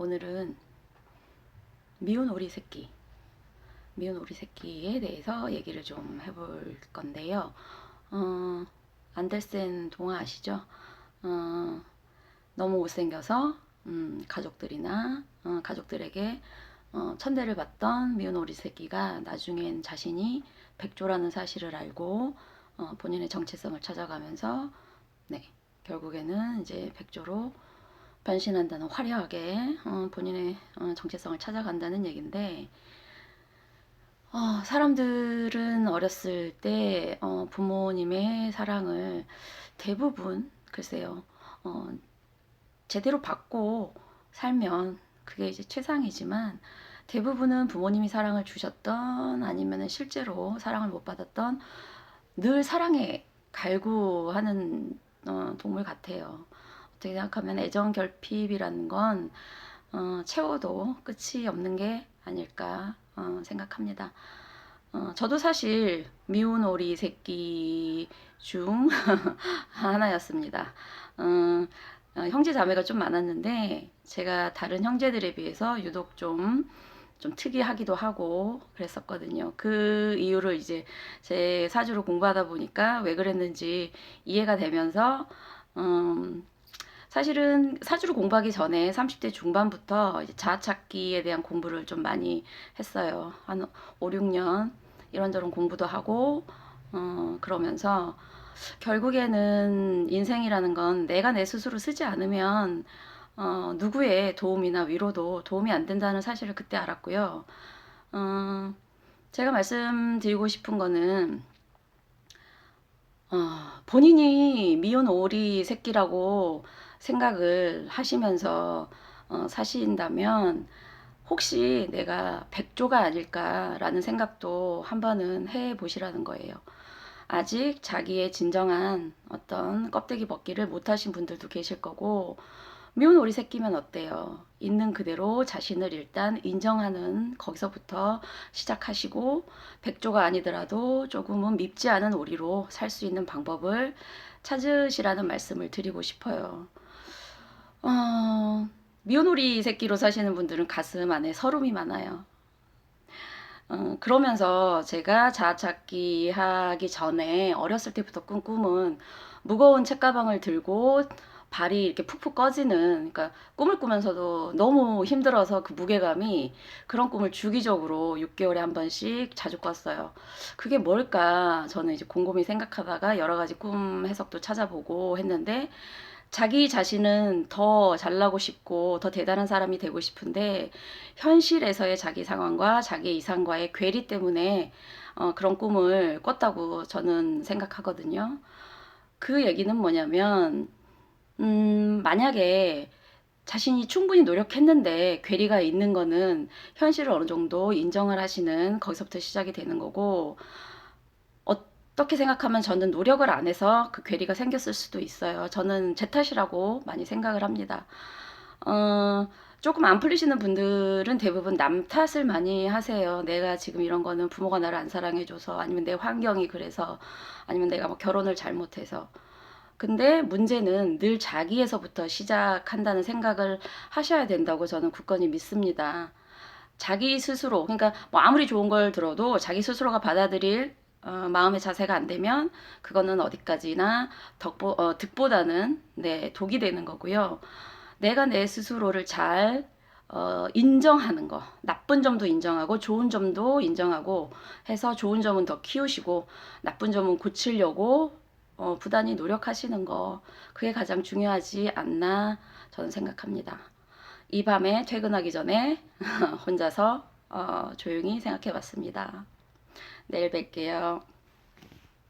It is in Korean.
오늘은 미운 오리 새끼, 미운 오리 새끼에 대해서 얘기를 좀 해볼 건데요. 어, 안델센 동화 아시죠? 어, 너무 못생겨서 음, 가족들이나 어, 가족들에게 어, 천대를 받던 미운 오리 새끼가 나중엔 자신이 백조라는 사실을 알고 어, 본인의 정체성을 찾아가면서 네 결국에는 이제 백조로 변신한다는 화려하게 어, 본인의 어, 정체성을 찾아간다는 얘긴데 어, 사람들은 어렸을 때 어, 부모님의 사랑을 대부분 글쎄요 어, 제대로 받고 살면 그게 이제 최상이지만 대부분은 부모님이 사랑을 주셨던 아니면 실제로 사랑을 못 받았던 늘 사랑에 갈구하는 어, 동물 같아요. 어떻게 생각하면 애정 결핍이라는 건 어, 채워도 끝이 없는 게 아닐까 어, 생각합니다. 어, 저도 사실 미운 오리 새끼 중 하나였습니다. 어, 어, 형제 자매가 좀 많았는데 제가 다른 형제들에 비해서 유독 좀, 좀 특이하기도 하고 그랬었거든요. 그 이유를 이제 제 사주로 공부하다 보니까 왜 그랬는지 이해가 되면서 음, 사실은 사주를 공부하기 전에 30대 중반부터 이제 자아 찾기에 대한 공부를 좀 많이 했어요. 한 5, 6년 이런저런 공부도 하고 어, 그러면서 결국에는 인생이라는 건 내가 내 스스로 쓰지 않으면 어, 누구의 도움이나 위로도 도움이 안 된다는 사실을 그때 알았고요. 어, 제가 말씀드리고 싶은 거는 어, 본인이 미운 오리 새끼라고 생각을 하시면서 어, 사신다면 혹시 내가 백조가 아닐까라는 생각도 한 번은 해 보시라는 거예요. 아직 자기의 진정한 어떤 껍데기 벗기를 못하신 분들도 계실 거고 미운 오리 새끼면 어때요? 있는 그대로 자신을 일단 인정하는 거기서부터 시작하시고 백조가 아니더라도 조금은 밉지 않은 오리로 살 수 있는 방법을 찾으시라는 말씀을 드리고 싶어요. 어, 오리 새끼로 사시는 분들은 가슴 안에 서름이 많아요. 어, 그러면서 제가 자아찾기 하기 전에 어렸을 때부터 꾼 꿈은 무거운 책가방을 들고 발이 이렇게 푹푹 꺼지는 그러니까 꿈을 꾸면서도 너무 힘들어서 그 무게감이 그런 꿈을 주기적으로 6개월에 한 번씩 자주 꿨어요. 그게 뭘까 저는 이제 곰곰이 생각하다가 여러 가지 꿈 해석도 찾아보고 했는데 자기 자신은 더 잘나고 싶고 더 대단한 사람이 되고 싶은데 현실에서의 자기 상황과 자기 이상과의 괴리 때문에 어, 그런 꿈을 꿨다고 저는 생각하거든요. 그 얘기는 뭐냐면 음, 만약에 자신이 충분히 노력했는데 괴리가 있는 거는 현실을 어느 정도 인정을 하시는 거기서부터 시작이 되는 거고 어떻게 생각하면 저는 노력을 안 해서 그 괴리가 생겼을 수도 있어요. 저는 제 탓이라고 많이 생각을 합니다. 어, 조금 안 풀리시는 분들은 대부분 남 탓을 많이 하세요. 내가 지금 이런 거는 부모가 나를 안 사랑해줘서 아니면 내 환경이 그래서 아니면 내가 뭐 결혼을 잘못해서 근데 문제는 늘 자기에서부터 시작한다는 생각을 하셔야 된다고 저는 굳건히 믿습니다. 자기 스스로, 그러니까 뭐 아무리 좋은 걸 들어도 자기 스스로가 받아들일 어, 마음의 자세가 안 되면 그거는 어디까지나 덕보, 어, 득보다는 네, 독이 되는 거고요. 내가 내 스스로를 잘 어, 인정하는 거, 나쁜 점도 인정하고 좋은 점도 인정하고 해서 좋은 점은 더 키우시고 나쁜 점은 고치려고 어, 부단히 노력하시는 거 그게 가장 중요하지 않나 저는 생각합니다. 이 밤에 퇴근하기 전에 혼자서 어, 조용히 생각해 봤습니다. 내일 뵐게요.